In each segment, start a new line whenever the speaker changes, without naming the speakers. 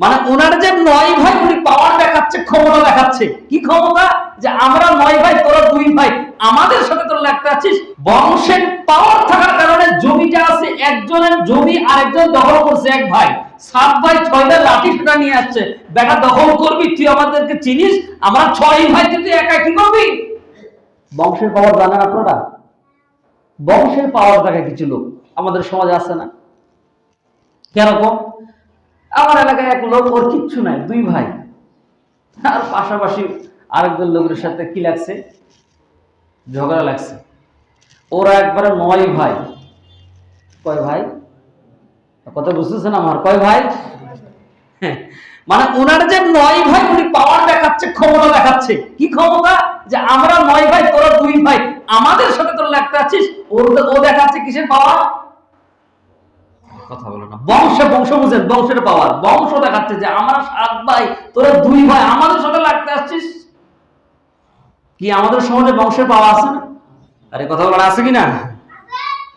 মানে ওনার যে নয় ভাই, উনি পাওয়ার দেখাচ্ছে, ক্ষমতা দেখাচ্ছে। কি ক্ষমতা? যে আমরা নয় ভাই, তোরা দুই ভাই। আমাদের সাথে তোর লাগতে আছিস? বংশের পাওয়ার থাকার কারণে জমিটা আছে, একজনের জমি আরেকজন দখল করছে এক ভাই। সাত ভাই ছয়টা লাঠি সোটা নিয়ে আসছে। বেটা, দখল করবি, তুই আমাদেরকে চিনিস? আমরা ছয় ভাই, তুই একা কি করবি? বংশের পাওয়ার জানেন আপনারা? বংশের পাওয়ার থাকে কিছু লোক। আমাদের সমাজে আছে না? কেরকম? আমার এলাকায় এক লোক, ওর কিচ্ছু নাই, দুই ভাই। আর পাশাপাশি আরেকজন লোকের সাথে কি লাগছে? ঝগড়া লাগছে। ওরা একবারে নয় ভাই। কয় ভাই? কথা বুঝতেছেন আমার? কয় ভাই? মানে ওনার যে নয় ভাই, উনি পাওয়ার দেখাচ্ছে, ক্ষমতা দেখাচ্ছে। কি ক্ষমতা? যে আমরা নয় ভাই, তোরা দুই ভাই। আমাদের সাথে তোর লাগতে আছিস, ওর ও দেখাচ্ছে কিসের পাওয়ার? কথা বলো না। বংশ বংশ বুঝেন, বংশের পাওয়ার। বংশ দেখাচ্ছে যে আমরা সাত ভাই, তোরা দুই ভাই, আমাদের সাথে লাগতে আসছিস? কি আমাদের সমাজে বংশের পাওয়া আছে না? আরে, কথা বলার আছে কি না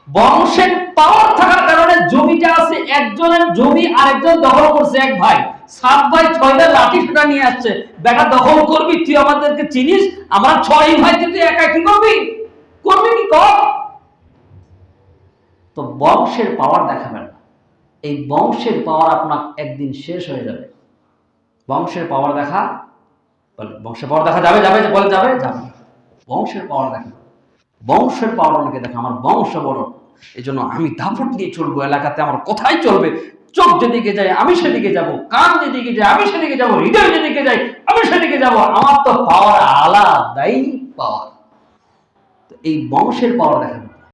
বংশের পাওয়ার থাকার কারণে জমিটা আছে, একজনের জমি আরেকজন দখল করছে এক ভাই। সাত ভাই, ছয়টা লাঠি সোটা নিয়ে আসছে। বেটা, দখল করবি, তুই আমাদেরকে চিনিস? আমরা ছয় ভাই, তুই একা কি করবি? করবি কি কর? তো বংশের পাওয়ার দেখাবেন। এই বংশের পাওয়ার আপনার একদিন শেষ হয়ে যাবে। বংশের পাওয়ার দেখা বংশের পাওয়ার দেখা যাবে যাবে, বলে যাবে যাবে বংশের পাওয়ার দেখা। বংশের পাওয়ার অনেকে দেখা, আমার বংশ বড়। এই জন্য আমি দাপট নিয়ে চলবো এলাকাতে, আমার কোথায় চলবে। চোখ যেদিকে যায়, আমি সেদিকে যাব। কান যেদিকে যায়, আমি সেদিকে যাব। হৃদয় যেদিকে যাই আমি সেদিকে যাব। আমার তো পাওয়ার আলাদাই পাওয়ার এই বংশের পাওয়ার দেখানো